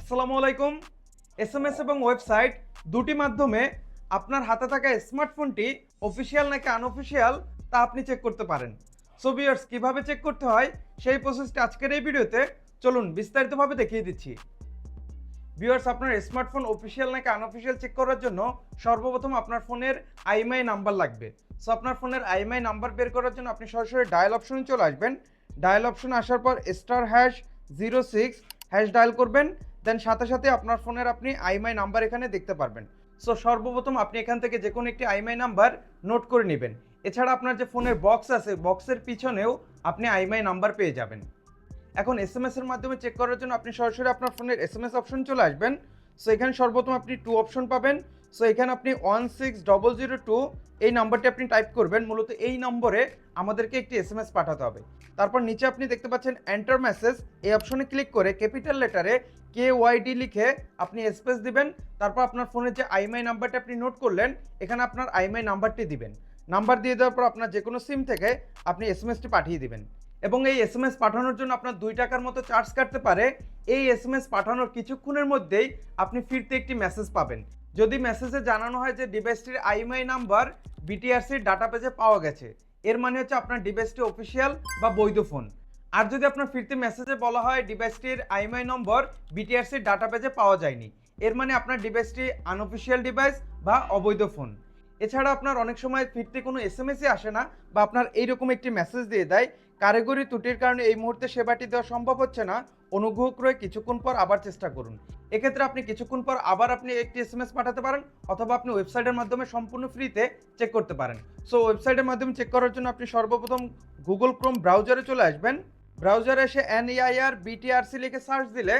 আসসালামু আলাইকুম। এসএমএস এবং ওয়েবসাইট দুটি মাধ্যমে আপনার হাতে থাকা স্মার্টফোনটি অফিসিয়াল নাকি আনঅফিসিয়াল তা আপনি চেক করতে পারেন। সো ভিউয়ার্স কীভাবে চেক করতে হয় সেই প্রসেসটি আজকের এই ভিডিওতে চলুন বিস্তারিতভাবে দেখিয়ে দিচ্ছি। ভিউয়ার্স আপনার স্মার্টফোন অফিসিয়াল নাকি আনঅফিসিয়াল চেক করার জন্য সর্বপ্রথম আপনার ফোনের আইএমআই নাম্বার লাগবে। সো আপনার ফোনের আইএমআই নাম্বার বের করার জন্য আপনি সরাসরি ডায়াল অপশনে চলে আসবেন। ডায়াল অপশনে আসার পর star hash zero six hash dial করবেন। দেন সাথে সাথে আপনার ফোনের আপনি আইএমআই নাম্বার এখানে দেখতে পারবেন। সো সর্বপ্রথম আপনি এখান থেকে যে কোনো একটি আইএমআই নাম্বার নোট করে নেবেন। এছাড়া আপনার যে ফোনের বক্স আছে বক্সের পিছনেও আপনি আইএমআই নাম্বার পেয়ে যাবেন। এখন এস এম এর মাধ্যমে চেক করার জন্য আপনি সরাসরি আপনার ফোনের এস এম এস অপশন চলে আসবেন। সো এখানে সর্বপ্রথম আপনি টু অপশন পাবেন। সো এখানে আপনি one six double zero two এই নাম্বারটি আপনি টাইপ করবেন। মূলত এই নম্বরে আমাদেরকে একটি এস এম এস পাঠাতে হবে। তারপর নিচে আপনি দেখতে পাচ্ছেন এন্টার মেসেজ এই অপশনে ক্লিক করে ক্যাপিটাল লেটারে কে ওয়াইডি লিখে আপনি স্পেস দিবেন। তারপর আপনার ফোনের যে আইএমআই নাম্বারটা আপনি নোট করলেন, এখানে আপনার আইএমআই নাম্বারটি দিবেন। নাম্বার দিয়ে দেওয়ার পর আপনার যে কোনো সিম থেকে আপনি এস এম এসটি পাঠিয়ে দিবেন। এবং এই এস এম এস পাঠানোর জন্য আপনার দুই টাকার মতো চার্জ কাটতে পারে। এই এস এম এস পাঠানোর কিছুক্ষণের মধ্যেই আপনি ফিরতে একটি মেসেজ পাবেন। যদি মেসেজে জানানো হয় যে ডিভাইসটির আইএমআই নাম্বার বিটিআরসির ডাটা পেজে পাওয়া গেছে, এর মানে হচ্ছে আপনার ডিভাইসটি অফিসিয়াল বা বৈধ ফোন আর যদি আপনার ফিরতি মেসেজে বলা হয় ডিভাইসটির আইএমআই নম্বর বিটিআরসির ডাটা পেজে পাওয়া যায়নি, এর মানে আপনার ডিভাইসটি আনঅফিসিয়াল ডিভাইস বা অবৈধ ফোন এছাড়া আপনার অনেক সময় ফিরতে কোনো এস এম এসই আসে না বা আপনার এইরকম একটি মেসেজ দিয়ে দেয়, কারিগরি ত্রুটির কারণে এই মুহূর্তে সেবাটি দেওয়া সম্ভব হচ্ছে না অনুগ্রহ করে কিছুক্ষণ পর আবার চেষ্টা করুন। এক্ষেত্রে আপনি কিছুক্ষণ পর আবার আপনি একটি এস এম এস পাঠাতে পারেন অথবা আপনি ওয়েবসাইটের মাধ্যমে সম্পূর্ণ ফ্রিতে চেক করতে পারেন। সো ওয়েবসাইটের মাধ্যমে চেক করার জন্য আপনি সর্বপ্রথম গুগল ক্রোম ব্রাউজারে চলে আসবেন। ব্রাউজারে এসে এনইআইআর বিটিআরসি লিখে সার্চ দিলে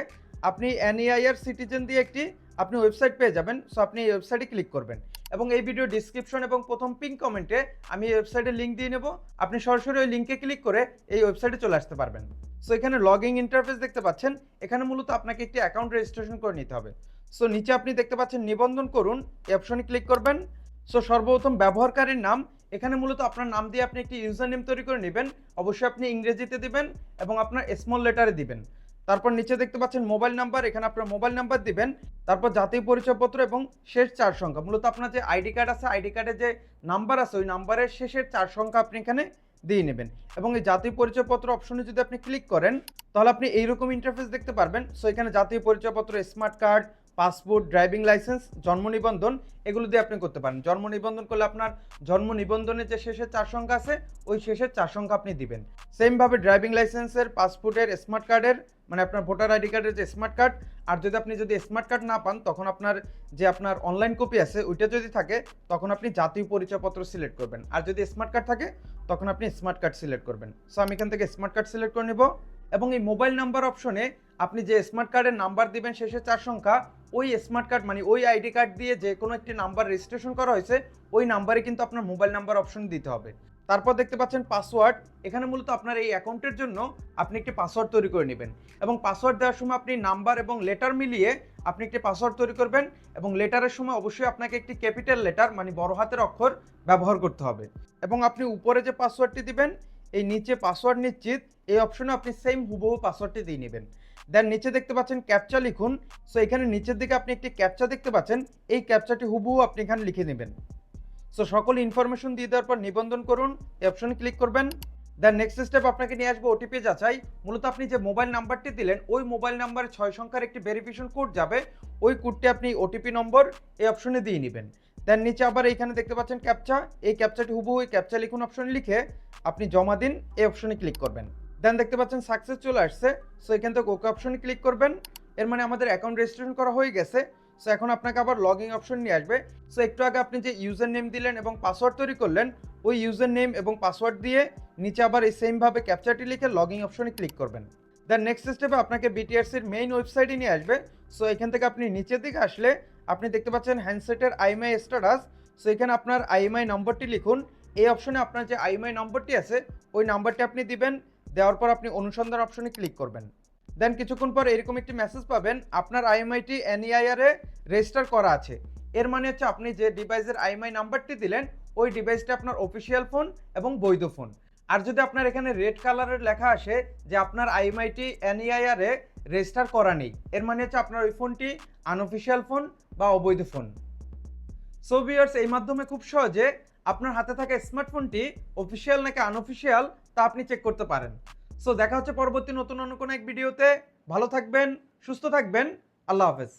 আপনি এনইআইআর সিটিজেন দিয়ে একটি আপনি ওয়েবসাইট পেয়ে যাবেন। সো আপনি এই ওয়েবসাইটে ক্লিক করবেন। এবং এই ভিডিও ডিসক্রিপশন এবং প্রথম পিন কমেন্টে আমি এই ওয়েবসাইটের লিঙ্ক দিয়ে নেব। আপনি সরাসরি ওই লিঙ্কে ক্লিক করে এই ওয়েবসাইটে চলে আসতে পারবেন। সো এখানে লগইং ইন্টারফেস দেখতে পাচ্ছেন। এখানে মূলত আপনাকে একটি অ্যাকাউন্ট রেজিস্ট্রেশন করে নিতে হবে। সো নিচে আপনি দেখতে পাচ্ছেন নিবন্ধন করুন। অপশনে ক্লিক করবেন। সো সর্বপ্রথম ব্যবহারকারীর নাম। এখানে মূলত আপনার নাম দিয়ে আপনি একটি ইউজার নেম তৈরি করে নেবেন। অবশ্যই আপনি ইংরেজিতে দিবেন এবং আপনার স্মল লেটারে দিবেন। তারপর নিচে দেখতে পাচ্ছেন মোবাইল নাম্বার, এখানে আপনার মোবাইল নাম্বার দিবেন, তারপর জাতীয় পরিচয়পত্র এবং শেষ চার সংখ্যা। মূলত আপনার যে আইডি কার্ড আছে, আইডি কার্ডে যে নাম্বার আছে, ওই নাম্বারের শেষের চার সংখ্যা আপনি এখানে দিয়ে নেবেন। এবং এই জাতীয় পরিচয়পত্র অপশনে যদি আপনি ক্লিক করেন, তাহলে আপনি এইরকম ইন্টারফেস দেখতে পারবেন। সো এখানে জাতীয় পরিচয়পত্র smart card passport, driving licence, জন্ম নিবন্ধন, এগুলো দিয়ে আপনি করতে পারেন। জন্ম নিবন্ধন করলে আপনার জন্ম নিবন্ধনের যে শেষের চার সংখ্যা আছে, ওই শেষের চার সংখ্যা আপনি দিবেন। সেমভাবে ড্রাইভিং লাইসেন্সের, পাসপোর্টের, স্মার্ট কার্ডের মানে আপনার ভোটার আইডি কার্ডের যে স্মার্ট কার্ড, আর যদি আপনি যদি স্মার্ট কার্ড না পান, তখন আপনার যে আপনার অনলাইন কপি আছে, ওইটা যদি থাকে, তখন আপনি জাতীয় পরিচয়পত্র সিলেক্ট করবেন। আর যদি স্মার্ট কার্ড থাকে, তখন আপনি স্মার্ট কার্ড সিলেক্ট করবেন। সো আমি এখান থেকে স্মার্ট কার্ড সিলেক্ট করে নেব এবং এই মোবাইল নাম্বার অপশনে আপনি যে স্মার্ট কার্ডের নাম্বার দিবেন শেষে চার সংখ্যা ওই স্মার্ট কার্ড মানে ওই আইডি কার্ড দিয়ে যে কোনো একটি নাম্বার রেজিস্ট্রেশন করা হয়েছে, ওই নাম্বারে কিন্তু আপনার মোবাইল নাম্বার অপশন দিতে হবে। তারপর দেখতে পাচ্ছেন পাসওয়ার্ড এখানে মূলত আপনার এই অ্যাকাউন্টের জন্য আপনি একটি পাসওয়ার্ড তৈরি করে নেবেন এবং পাসওয়ার্ড দেওয়ার সময় আপনি নাম্বার এবং লেটার মিলিয়ে আপনি একটি পাসওয়ার্ড তৈরি করবেন এবং লেটারের সময় অবশ্যই আপনাকে একটি ক্যাপিটাল লেটার মানে বড় হাতের অক্ষর ব্যবহার করতে হবে এবং আপনি উপরে যে পাসওয়ার্ডটি দিবেন, এই নিচে পাসওয়ার্ড নিশ্চিত, এই অপশনে আপনি সেম হুবহু পাসওয়ার্ডটি দিয়ে নেবেন। দেন নিচে দেখতে পাচ্ছেন ক্যাপচা লিখুন। সো এখানে নিচের দিকে আপনি একটি ক্যাপচা দেখতে পাচ্ছেন। এই ক্যাপচাটি হুবহু আপনি এখানে লিখে নেবেন। সো সকল ইনফরমেশন দিয়ে দেওয়ার পর নিবন্ধন করুন। অপশনে ক্লিক করবেন। দেন নেক্সট স্টেপ আপনাকে নিয়ে আসবে ওটিপি যাচাই। মূলত আপনি যে মোবাইল নাম্বারটি দিলেন, ওই মোবাইল নাম্বারে ছয় সংখ্যার একটি ভেরিফিকেশন কোড যাবে। ওই কোডটি আপনি ওটিপি নম্বর এই অপশনে দিয়ে নেবেন। দেন নিচে আবার এইখানে দেখতে পাচ্ছেন ক্যাপচা এই ক্যাপচাটি হুবহু এই ক্যাপচা লিখুন অপশন লিখে। আপনি জমা দিন, এই অপশনে ক্লিক করবেন। দেন দেখতে পাচ্ছেন সাকসেস চলে আসছে। সো এখান থেকে ওকে অপশনে ক্লিক করবেন। এর মানে আমাদের অ্যাকাউন্ট রেজিস্ট্রেশন করা হয়ে গেছে। সো এখন আপনাকে আবার লগইন অপশন নিয়ে আসবে। সো একটু আগে আপনি যে ইউজার নেম দিলেন এবং পাসওয়ার্ড তৈরি করলেন, ওই ইউজার নেম এবং পাসওয়ার্ড দিয়ে নিচে আবার এই সেমভাবে ক্যাপচারটি লিখে লগইন অপশনে ক্লিক করবেন। দেন নেক্সট স্টেপে আপনাকে বিটিআরসির মেইন ওয়েবসাইটে নিয়ে আসবে। সো এখান থেকে আপনি নিচের দিকে আসলে আপনি দেখতে পাচ্ছেন হ্যান্ডসেটের আইএমআই স্ট্যাটাস সো এখানে আপনার আইএমআই নম্বরটি লিখুন। এই অপশনে আপনার যে আইএমআই নম্বরটি আছে, ওই নাম্বারটি আপনি দিবেন। দেওয়ার পর আপনি অনুসন্ধান অপশনে ক্লিক করবেন। দেন কিছুক্ষণ পর এরকম একটি মেসেজ পাবেন, আপনার আইএমআইটি এনইআইআর রেজিস্টার করা আছে। এর মানে হচ্ছে আপনি যে ডিভাইসের আইএমআই নাম্বারটি দিলেন, ওই ডিভাইসটা আপনার অফিসিয়াল ফোন এবং বৈধ ফোন আর যদি আপনার এখানে রেড কালারের লেখা আসে যে আপনার আইএমআইটি এনইআইআর রেজিস্টার করা নেই, এর মানে হচ্ছে আপনার ওই ফোনটি আনঅফিসিয়াল ফোন বা অবৈধ ফোন সো এই মাধ্যমে খুব সহজে আপনার হাতে থাকা স্মার্টফোনটি অফিসিয়াল নাকি আনঅফিসিয়াল তা আপনি চেক করতে পারেন। সো দেখা হচ্ছে পরবর্তী নতুন অন্য কোনো এক ভিডিওতে ভালো থাকবেন, সুস্থ থাকবেন। আল্লাহ হাফেজ।